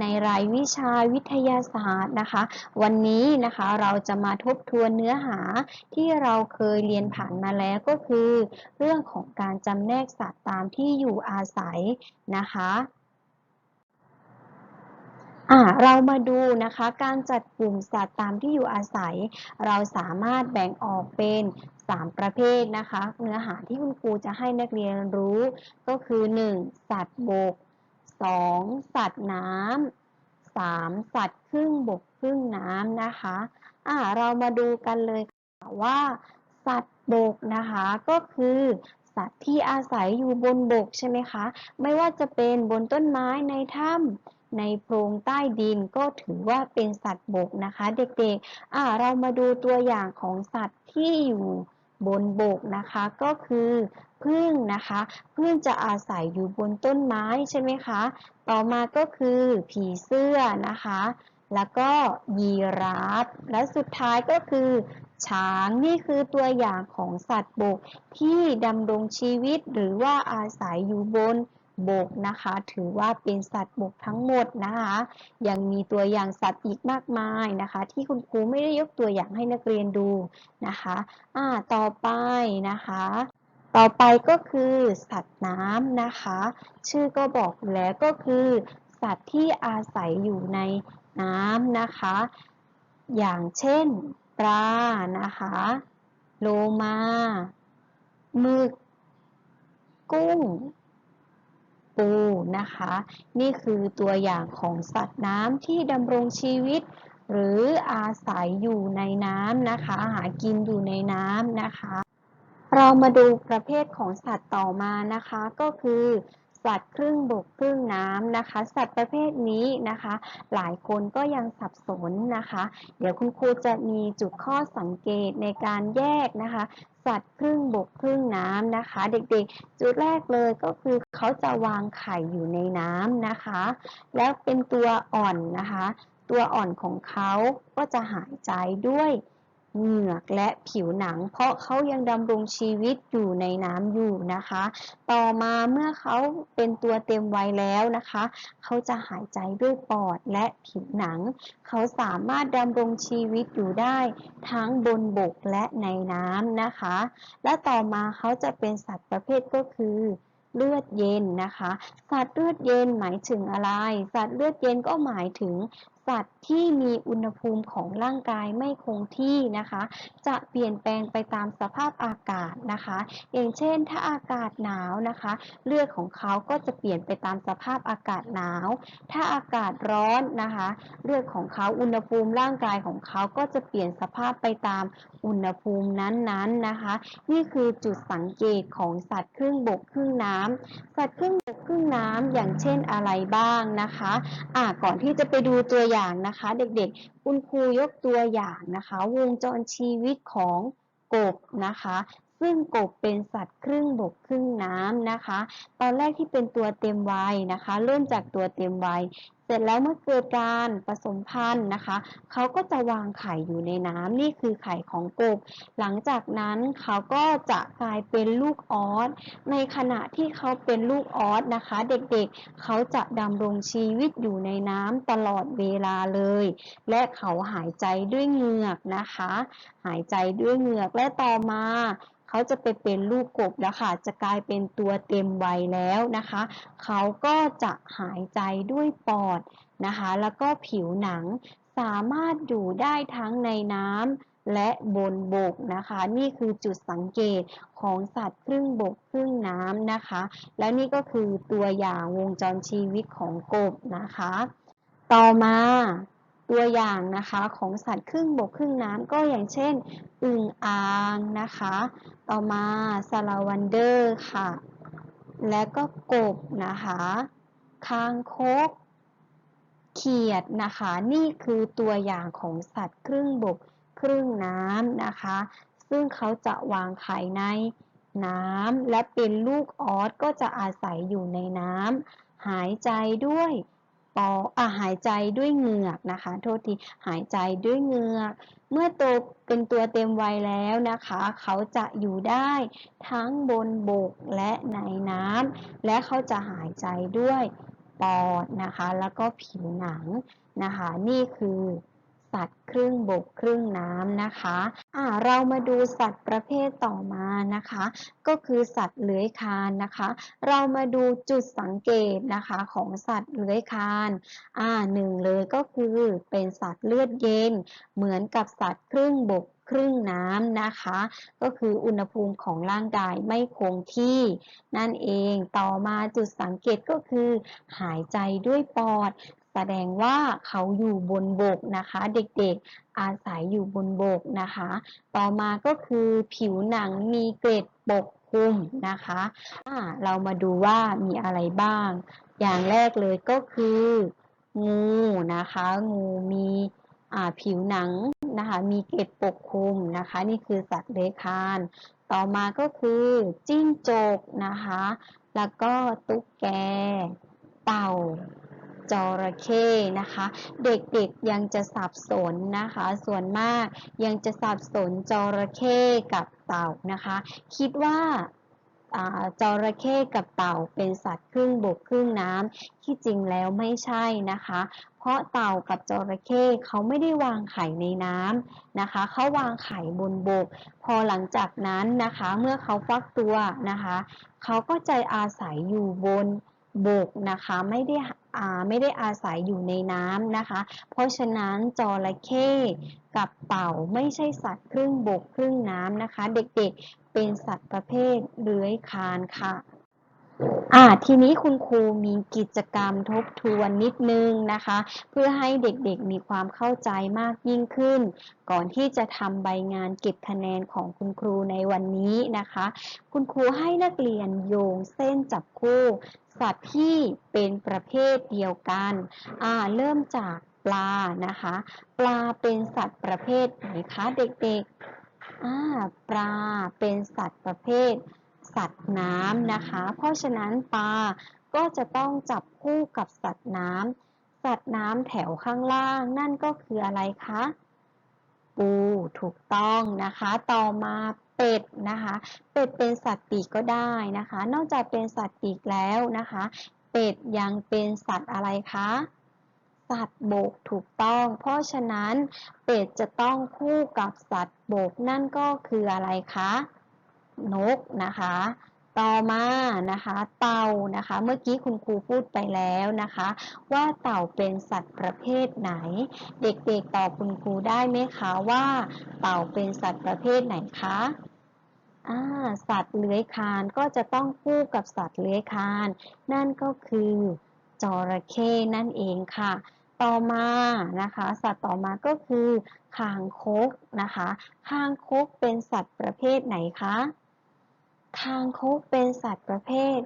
ในรายวิชาวิทยาศาสตร์นะคะ วันนี้นะคะเราจะมาทบทวนเนื้อหาที่เราเคยเรียนผ่านมาแล้วก็คือ เรื่องของการจำแนกสัตว์ตามที่อยู่อาศัยนะคะอ่าเรามาดูนะคะการจัดกลุ่มสัตว์ตามที่อยู่อาศัย เราสามารถแบ่งออกเป็น 3 ประเภทนะคะ เนื้อหาที่คุณครูจะให้นักเรียนรู้ก็คือ 1. สัตว์บก 2. สัตว์น้ำ 3. สัตว์ครึ่งบกครึ่งน้ำนะคะอ่าเรามาดูกันเลยค่ะว่า สัตว์บกนะคะก็คือสัตว์ที่อาศัยอยู่บนบกใช่ไหมคะ ไม่ว่าจะเป็นบนต้นไม้ในถ้ำในโพรงใต้ดินก็ถือว่าเป็นสัตว์บกนะคะ เด็กๆอ่าเรามาดูตัวอย่างของสัตว์ที่อยู่ บนบกนะคะก็คือพึ่งนะคะพึ่งจะอาศัยอยู่บนต้นไม้ใช่ไหมคะ ต่อมาก็คือผีเสื้อนะคะ แล้วก็ยีราฟและสุดท้ายก็คือช้างนี่คือตัวอย่างของสัตว์บกที่ดำรงชีวิตหรือว่าอาศัยอยู่บน บกนะคะ ถือว่าเป็นสัตว์บกทั้งหมดนะคะ ยังมีตัวอย่างสัตว์อีกมากมายนะคะ ที่คุณครูไม่ได้ยกตัวอย่างให้นักเรียนดูนะคะอ่าต่อไปนะคะ ต่อไปก็คือสัตว์น้ำนะคะ ชื่อก็บอกแล้วก็คือ สัตว์ที่อาศัยอยู่ในน้ำนะคะ อย่างเช่นปลานะคะ โลมาหมึกกุ้ง ปูนะคะ นี่คือตัวอย่างของสัตว์น้ำที่ดำรงชีวิต หรืออาศัยอยู่ในน้ำนะคะ หากินอยู่ในน้ำนะคะ เรามาดูประเภทของสัตว์ต่อมานะคะ ก็คือ สัตว์ครึ่งบกครึ่งน้ำนะคะ สัตว์ประเภทนี้นะคะ หลายคนก็ยังสับสนนะคะ เดี๋ยวคุณครูจะมีจุดข้อสังเกตในการแยกนะคะ สัตว์ครึ่งบกครึ่งน้ำนะคะ เด็กๆ จุดแรกเลยก็คือเขาจะวางไข่อยู่ในน้ำนะคะ แล้วเป็นตัวอ่อนนะคะ ตัวอ่อนของเขาก็จะหายใจด้วย เหงือกและผิวหนัง เพราะเขายังดำรงชีวิตอยู่ในน้ำอยู่นะคะ ต่อมาเมื่อเขาเป็นตัวเต็มวัยแล้วนะคะ เขาจะหายใจด้วยปอดและผิวหนัง เขาสามารถดำรงชีวิตอยู่ได้ ทั้งบนบกและในน้ำนะคะ และต่อมาเขาจะเป็นสัตว์ประเภทก็คือเลือดเย็นนะคะ สัตว์เลือดเย็นหมายถึงอะไร สัตว์เลือดเย็นก็หมายถึง สัตว์ที่มีอุณหภูมิของร่างกายไม่คงที่นะคะ จะเปลี่ยนแปลงไปตามสภาพอากาศนะคะ อย่างเช่นถ้าอากาศหนาวนะคะ เลือดของเขาก็จะเปลี่ยนไปตามสภาพอากาศหนาว ถ้าอากาศร้อนนะคะ เลือดของเขาอุณหภูมิร่างกายของเขาก็จะเปลี่ยนสภาพไปตามอุณหภูมินั้นๆนะคะ นี่คือจุดสังเกตของสัตว์ครึ่งบกครึ่งน้ำสัตว์ครึ่งบกครึ่งน้ำอย่างเช่นอะไรบ้างนะคะอ่าก่อนที่จะไปดูตัวอย่างางนะคะเด็กๆ คุณครูยกตัวอย่างนะคะ วงจรชีวิตของกบนะคะ ซึ่งกบเป็นสัตว์ครึ่งบกครึ่งน้ำนะคะ ตอนแรกที่เป็นตัวเต็มวัยนะคะ เริ่มจากตัวเต็มวัย เสร็จแล้วเมื่อเกิดการผสมพันธุ์นะคะเขาก็จะวางไข่อยู่ในน้ำนี่คือไข่ของกบ หลังจากนั้นเขาก็จะกลายเป็นลูกออสในขณะที่เขาเป็นลูกออสนะคะ เด็กๆเขาจะดำรงชีวิตอยู่ในน้ำตลอดเวลาเลย และเขาหายใจด้วยเหงือกนะคะ หายใจด้วยเหงือกและต่อมาเขาจะไปเป็นลูกกบแล้วค่ะ จะกลายเป็นตัวเต็มวัยแล้วนะคะ เขาก็จะหายใจด้วยปอดนะคะ แล้วก็ผิวหนังสามารถอยู่ได้ทั้งในน้ำและบนบกนะคะ นี่คือจุดสังเกตของสัตว์ครึ่งบกครึ่งน้ำนะคะ และนี่ก็คือตัวอย่างวงจรชีวิตของกบนะคะ ต่อมาตัวอย่างนะคะของสัตว์ครึ่งบกครึ่งน้ำก็อย่างเช่นอึ่งอ่างนะคะ ต่อมาซาลาวันเดอร์ค่ะ และก็กบนะคะ คางคก เขียดนะคะ นี่คือตัวอย่างของสัตว์ครึ่งบกครึ่งน้ำนะคะ ซึ่งเขาจะวางไข่ในน้ำและเป็นลูกออสก็จะอาศัยอยู่ในน้ำหายใจด้วยปออาหายใจด้วยเหงือกนะคะ โทษทีหายใจด้วยเหงือก เมื่อโตเป็นตัวเต็มวัยแล้วนะคะ เขาจะอยู่ได้ทั้งบนบกและในน้ำและเขาจะหายใจด้วย ปอดนะคะ แล้วก็ผิวหนังนะคะ นี่คือสัตว์ครึ่งบกครึ่งน้ำนะคะอ่าเรามาดูสัตว์ประเภทต่อมานะคะ ก็คือสัตว์เลื้อยคานนะคะ เรามาดูจุดสังเกตนะคะของสัตว์เลื้อยคานอ่าหนึ่งเลยก็คือเป็นสัตว์เลือดเย็น เหมือนกับสัตว์ครึ่งบก ครึ่งน้ำนะคะ ก็คืออุณหภูมิของร่างกายไม่คงที่ นั่นเองต่อมาจุดสังเกตก็คือ หายใจด้วยปอด แสดงว่าเขาอยู่บนบกนะคะ เด็กๆอาศัยอยู่บนบกนะคะ ต่อมาก็คือผิวหนังมีเกล็ดปกคลุมนะคะะเรามาดูว่ามีอะไรบ้าง อย่างแรกเลยก็คือ งูนะคะ งูมีผิวหนัง นะคะ มีเกล็ดปกคลุมนะคะ นี่คือสัตว์เลื้อยคลาน ต่อมาก็คือจิ้งจกนะคะ แล้วก็ตุ๊กแก เต่าจระเข้นะคะ เด็กๆยังจะสับสนนะคะ ส่วนมากยังจะสับสนจระเข้กับเต่านะคะ คิดว่า จระเข้กับเต่าเป็นสัตว์ครึ่งบกครึ่งน้ำที่จริงแล้วไม่ใช่นะคะ เพราะเต่ากับจระเข้เขาไม่ได้วางไข่ในน้ำนะคะเขาวางไข่บนบก พอหลังจากนั้นนะคะเมื่อเขาฟักตัวนะคะเขาก็จะอาศัยอยู่บน บกนะคะไม่ได้ไม่ได้อาศัยอยู่ในน้ำนะคะ เพราะฉะนั้นจระเข้กับเต่าไม่ใช่สัตว์ครึ่งบกครึ่งน้ำนะคะ เด็กๆเป็นสัตว์ประเภทเลื้อยคลานค่ะ อ่าทีนี้คุณครูมีกิจกรรมทบทวนนิดนึงนะคะ เพื่อให้เด็กๆมีความเข้าใจมากยิ่งขึ้น ก่อนที่จะทำใบงานเก็บคะแนนของคุณครูในวันนี้นะคะ คุณครูให้นักเรียนโยงเส้นจับคู่ สัตว์ที่เป็นประเภทเดียวกันอ่าเริ่มจากปลานะคะ ปลาเป็นสัตว์ประเภทไหนคะเด็กๆอ่าปลาเป็นสัตว์ประเภท สัตว์น้ำนะคะ เพราะฉะนั้นปลาก็จะต้องจับคู่กับสัตว์น้ำสัตว์น้ำแถวข้างล่าง นั่นก็คืออะไรคะ ปูถูกต้องนะคะ ต่อมาเป็ดนะคะ เป็ดเป็นสัตว์ปีกก็ได้นะคะ นอกจากเป็นสัตว์ปีกแล้วนะคะ เป็ดยังเป็นสัตว์อะไรคะสัตว์บกถูกต้อง เพราะฉะนั้นเป็ดจะต้องคู่กับสัตว์บกนั่นก็คืออะไรคะ นกนะคะ ต่อมานะคะ เต่านะคะ เมื่อกี้คุณครูพูดไปแล้วนะคะ ว่าเต่าเป็นสัตว์ประเภทไหน เด็กๆตอบคุณครูได้ไหมคะว่า เต่าเป็นสัตว์ประเภทไหนคะสัตว์เลื้อยคลานก็จะต้องคู่กับสัตว์เลื้อยคลาน นั่นก็คือจระเข้นั่นเองค่ะ ต่อมานะคะ สัตว์ต่อมาก็คือคางคกนะคะ คางคกเป็นสัตว์ประเภทไหนคะ คางคกเป็นสัตว์ประเภท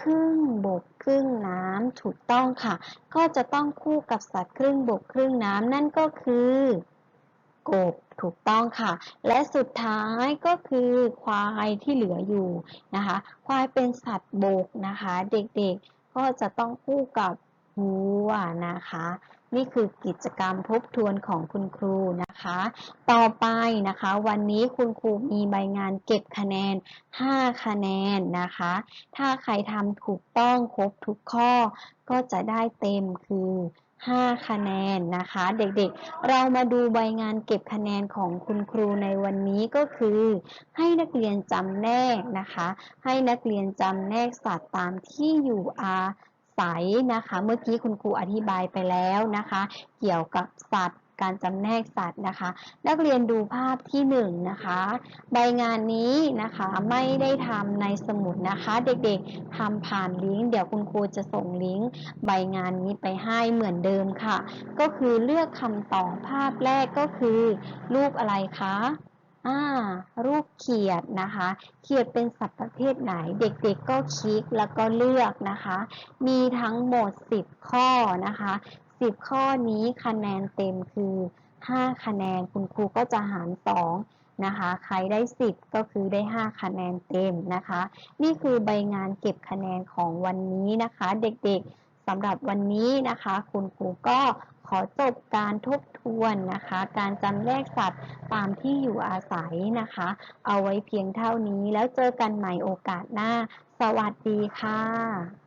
ครึ่งบกครึ่งน้ำถูกต้องค่ะ ก็จะต้องคู่กับสัตว์ครึ่งบกครึ่งน้ำนั่นก็คือกบถูกต้องค่ะ และสุดท้ายก็คือควายที่เหลืออยู่นะคะ ควายเป็นสัตว์บกนะคะ เด็กๆก็จะต้องคู่กับ วัวนะคะ นี่คือกิจกรรมทบทวนของคุณครูนะคะ ต่อไปนะคะ วันนี้คุณครูมีใบงานเก็บคะแนน 5 คะแนนนะคะ ถ้าใครทำถูกต้องครบทุกข้อ ก็จะได้เต็มคือ5 คะแนนนะคะ เด็กๆ เรามาดูใบงานเก็บคะแนนของคุณครูในวันนี้ก็คือ ให้นักเรียนจำแนกนะคะ ให้นักเรียนจำแนกสัตว์ตามที่อยู่อา ศัยนะคะ เมื่อกี้คุณครูอธิบายไปแล้วนะคะ เกี่ยวกับสัตว์การจำแนกสัตว์นะคะ นักเรียนดูภาพที่1นนะคะใบงานนี้นะคะไม่ได้ทำในสมุดนะคะ เด็กๆทำผ่านลิงก์เดี๋ยวคุณครูจะส่งลิงก์ใบงานนี้ไปให้เหมือนเดิมค่ะ ก็คือเลือกคำตอบภาพแรกก็คือรูปอะไรคะ อ่ารูปเขียดนะคะ เขียดเป็นสัตว์ประเภทไหน เด็กๆก็คลิกแล้วก็เลือกนะคะ มีทั้งหมด 10 ข้อนะคะ 10 ข้อนี้คะแนนเต็มคือ 5 คะแนนคุณครูก็จะหาร 2 นะคะ ใครได้ 10 ก็คือได้ 5 คะแนนเต็มนะคะ นี่คือใบงานเก็บคะแนนของวันนี้นะคะ เด็กๆ สำหรับวันนี้นะคะ คุณครูก็ขอจบการทบทวนนะคะ การจำแนกสัตว์ตามที่อยู่อาศัยนะคะ เอาไว้เพียงเท่านี้แล้วเจอกันใหม่โอกาสหน้า สวัสดีค่ะ